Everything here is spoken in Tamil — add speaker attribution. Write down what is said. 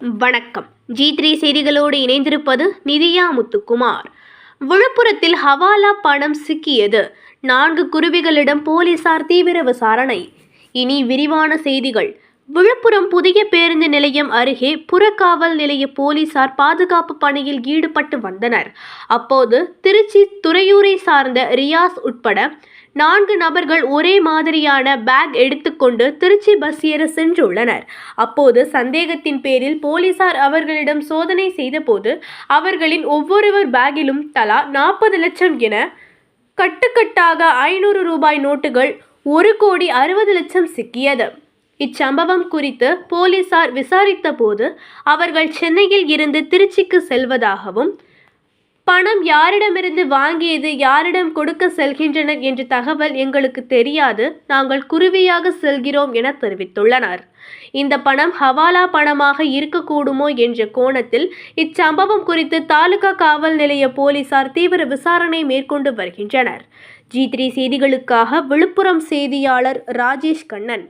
Speaker 1: வணக்கம். ஜி த்ரீ செய்திகளோடு இணைந்திருப்பது நிதியா முத்துக்குமார். விழுப்புரத்தில் ஹவாலா பணம் சிக்கியது. நான்கு குருவிகளிடம் போலீசார் தீவிர விசாரணை. இனி விரிவான செய்திகள். விழுப்புரம் புதிய பேருந்து நிலையம் அருகே புறக்காவல் நிலைய போலீசார் பாதுகாப்பு பணியில் ஈடுபட்டு வந்தனர். அப்போது திருச்சி துறையூரை சார்ந்த ரியாஸ் உட்பட நான்கு நபர்கள் ஒரே மாதிரியான பேக் எடுத்துக்கொண்டு திருச்சி பஸ் ஏற சென்றுள்ளனர். அப்போது சந்தேகத்தின் பேரில் போலீசார் அவர்களிடம் சோதனை செய்தபோது அவர்களின் ஒவ்வொருவர் பேக்கிலும் தலா நாற்பது லட்சம் என கட்டுக்கட்டாக ஐநூறு ரூபாய் நோட்டுகள் ஒரு கோடி அறுபது லட்சம் சிக்கியது. இச்சம்பவம் குறித்து போலீசார் விசாரித்தபோது அவர்கள் சென்னையில் இருந்து திருச்சிக்கு செல்வதாகவும் பணம் யாரிடமிருந்து வாங்கியது யாரிடம் கொடுக்க செல்கின்றனர் என்ற தகவல் எங்களுக்கு தெரியாது நாங்கள் குருவியாக செல்கிறோம் என தெரிவித்துள்ளனர். இந்த பணம் ஹவாலா பணமாக இருக்கக்கூடுமோ என்ற கோணத்தில் இச்சம்பவம் குறித்து தாலுகா காவல் நிலைய போலீசார் தீவிர விசாரணை மேற்கொண்டு வருகின்றனர். ஜி த்ரீ செய்திகளுக்காக விழுப்புரம் செய்தியாளர் ராஜேஷ் கண்ணன்.